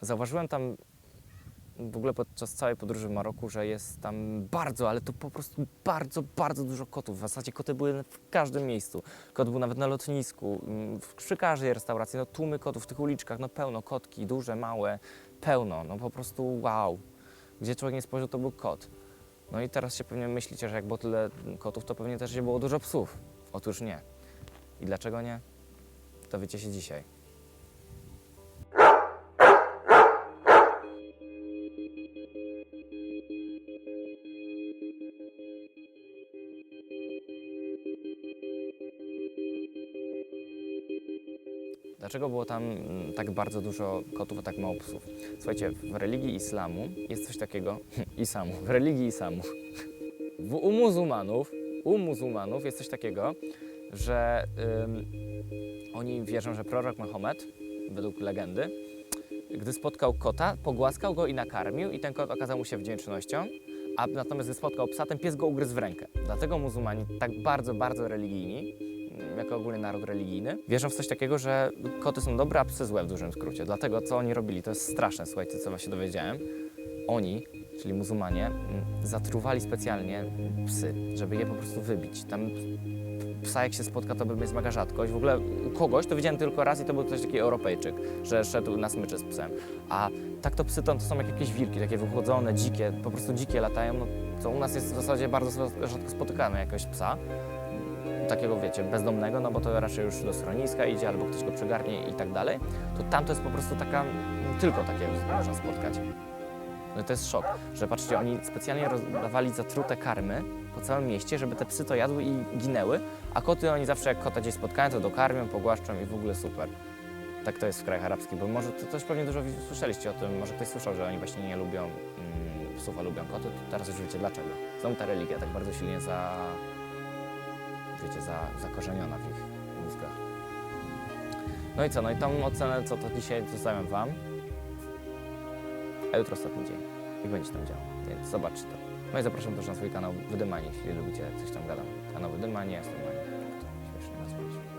zauważyłem tam w ogóle podczas całej podróży w Maroku, że jest tam bardzo, ale to po prostu bardzo, bardzo dużo kotów. W zasadzie koty były w każdym miejscu. Kot był nawet na lotnisku, mm, przy każdej restauracji. No tłumy kotów w tych uliczkach, no pełno, kotki, duże, małe, pełno. No po prostu wow. Gdzie człowiek nie spojrzał, to był kot. No i teraz się pewnie myślicie, że jak było tyle kotów, to pewnie też nie było dużo psów. Otóż nie. I dlaczego nie? Dowiecie się dzisiaj. Dlaczego było tam mm, tak bardzo dużo kotów, a tak mało psów? Słuchajcie, w religii islamu jest coś takiego, islamu, w religii islamu, w, u muzułmanów, u muzułmanów jest coś takiego, że ym, oni wierzą, że prorok Mahomet, według legendy, gdy spotkał kota, pogłaskał go i nakarmił i ten kot okazał mu się wdzięcznością, a natomiast gdy spotkał psa, ten pies go ugryzł w rękę. Dlatego muzułmani tak bardzo, bardzo religijni, jako ogólny naród religijny, wierzą w coś takiego, że koty są dobre, a psy złe w dużym skrócie. Dlatego co oni robili, to jest straszne, słuchajcie, co się dowiedziałem. Oni, czyli muzułmanie, mm, zatruwali specjalnie psy, żeby je po prostu wybić. Tam psa jak się spotka, to jest mega rzadkość. W ogóle kogoś to widziałem tylko raz i to był ktoś taki Europejczyk, że szedł na smyczy z psem. A tak to psy to, są jak jakieś wilki, takie wychłodzone, dzikie, po prostu dzikie latają, no, co u nas jest w zasadzie bardzo rzadko spotykane, jakiegoś psa. Takiego, wiecie, bezdomnego, no bo to raczej już do schroniska idzie, albo ktoś go przygarnie i tak dalej. To tam to jest po prostu taka, tylko takie można spotkać. No to jest szok, że patrzcie, oni specjalnie rozdawali zatrute karmy po całym mieście, żeby te psy to jadły i ginęły, a koty oni zawsze jak kota gdzieś spotkają, to dokarmią, pogłaszczą i w ogóle super. Tak to jest w krajach arabskich, bo może to też pewnie dużo słyszeliście o tym, może ktoś słyszał, że oni właśnie nie lubią mm, psów, a lubią koty, to teraz już wiecie dlaczego. Są ta religia tak bardzo silnie za, wiecie, za, zakorzeniona w ich mózgach. No i co, no i tą ocenę, co to dzisiaj zostawiam Wam, a jutro ostatni dzień. I będzie tam działo, więc zobaczcie to. No i zapraszam też na swój kanał Wydymanie, jeśli lubicie coś tam gadam. Kanał Wydymanie, jestem Mania.